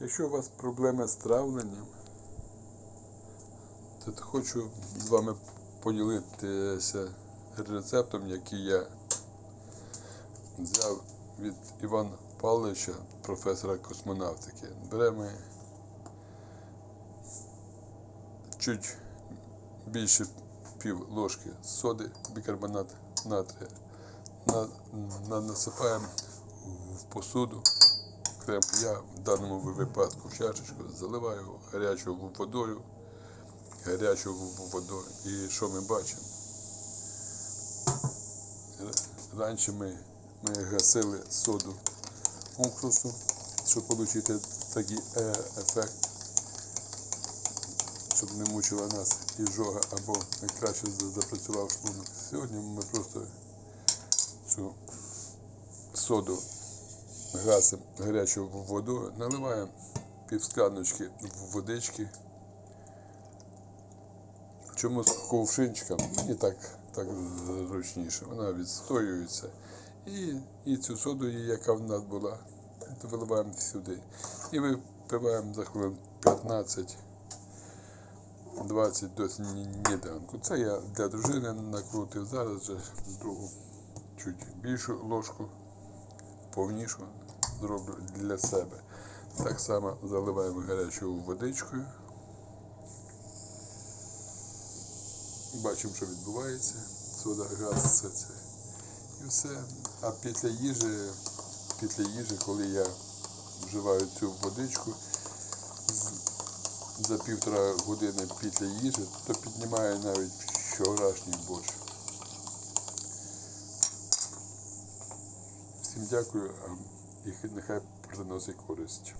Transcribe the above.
Якщо у вас проблеми з травленням, то хочу з вами поділитися рецептом, який я взяв від Івана Павловича, професора космонавтики. Беремо чуть більше пів ложки соди, бікарбонат натрія. На, на, насипаємо в посуду. Крем я в даному випадку чашечку заливаю гарячою водою. Гарячою водою. І що ми бачимо? Раніше ми, ми гасили соду уксусу, щоб отримати такий е, ефект, щоб не мучила нас і жога або краще запрацював шлунок. Сьогодні ми просто цю соду гасимо гарячою водою, наливаємо пів скляночки водички. Чому з ковшинчиком? Мені так, так зручніше. Вона відстоюється. І, і цю соду, яка в нас була, виливаємо сюди. І випиваємо за хвилин 15 20 до сніданку. Це я для дружини накрутив. Зараз же другу чуть більшу ложку, повнішу зроблю для себе. Так само заливаємо гарячою водичкою. Бачимо, що відбувається. Сода, газ, все це. І все. А після їжі, після їжі, коли я вживаю цю водичку, за півтора години після їжі, то піднімає навіть вчорашній борщ. Всім дякую, і нехай приносить користь.